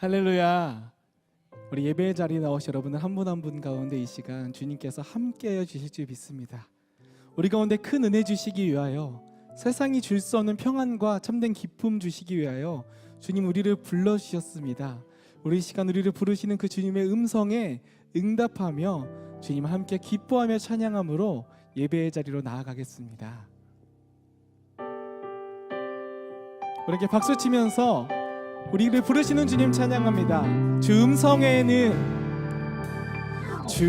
할렐루야. 우리 예배의 자리에 나오신 여러분들 한 분 한 분 가운데 이 시간 주님께서 함께하여 주실 줄 믿습니다. 우리 가운데 큰 은혜 주시기 위하여 세상이 줄 수 없는 평안과 참된 기쁨 주시기 위하여 주님 우리를 불러 주셨습니다. 우리 이 시간 우리를 부르시는 그 주님의 음성에 응답하며 주님 함께 기뻐하며 찬양함으로 예배의 자리로 나아가겠습니다. 이렇게 박수 치면서 우리를 부르시는 주님 찬양합니다. 주 음성에는 주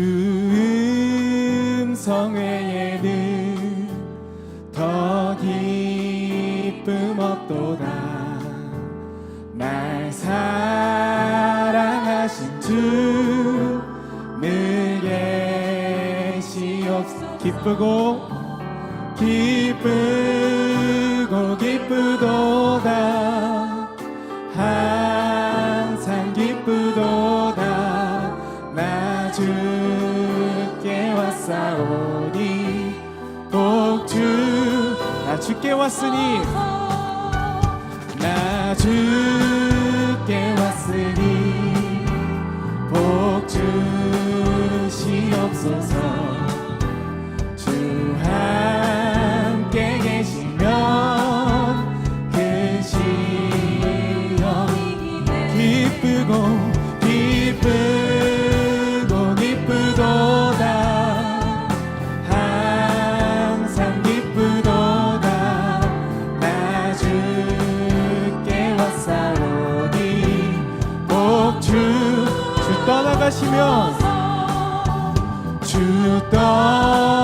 음성 외에는 더 기쁨 없도다. 날 사랑하신 주늘 계시옵소 기쁘고 기쁘고 기쁘도다 왔사오니 복주. 나 주께 왔으니. 나 주 주 떠나가시면 주 떠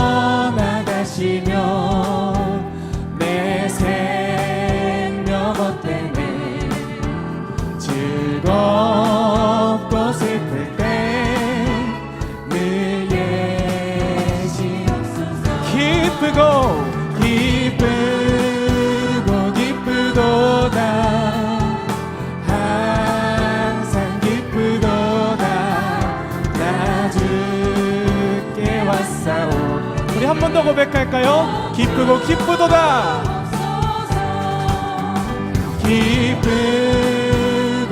우리 한 번 더 고백할까요? 기쁘고 기쁘도다.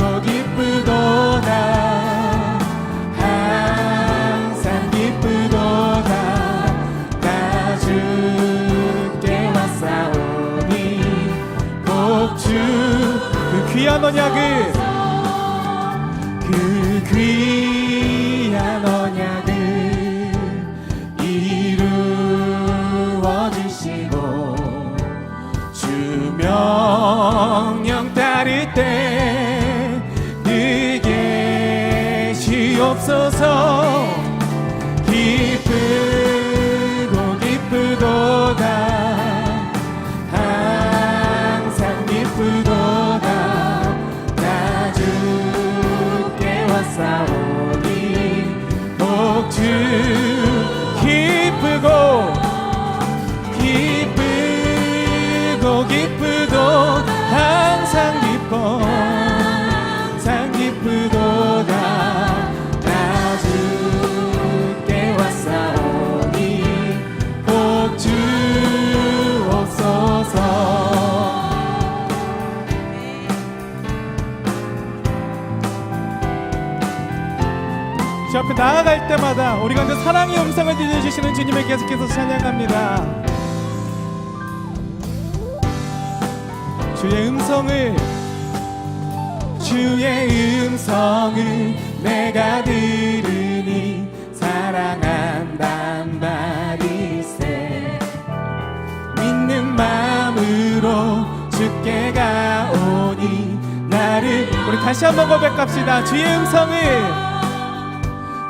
기쁘고 기쁘도다. 항상 기쁘도다. 나 주께 왔사오니 복주 그 귀한 언약을 그 귀한 언약 계시옵소서 기쁘고 기쁘도다. 항상 기쁘도다. 나 주께 왔사오니 복주 기쁘고 기쁘고 주 앞에 나아갈 때마다 우리 가운데 사랑의 음성을 들려주시는 주님을 계속해서 찬양합니다. 주의 음성을 주의 음성을 내가 들으니 사랑한단 말이세. 믿는 마음으로 주께 가오니 나를 우리 다시 한번 고백합시다. 주의 음성을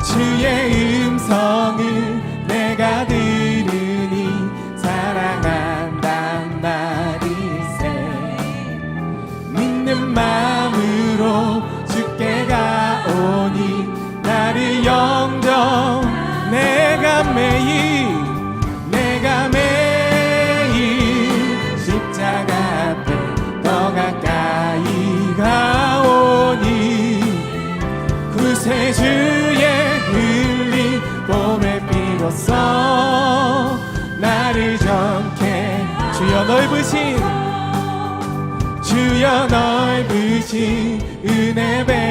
주의 음성을 내가 들으니 사랑한단 말이세. 믿는 마음으로 주께 가오니 나를 영정 내가 매일 비로소 나를 정케 주여 넓으신 주여 넓으신 은혜 배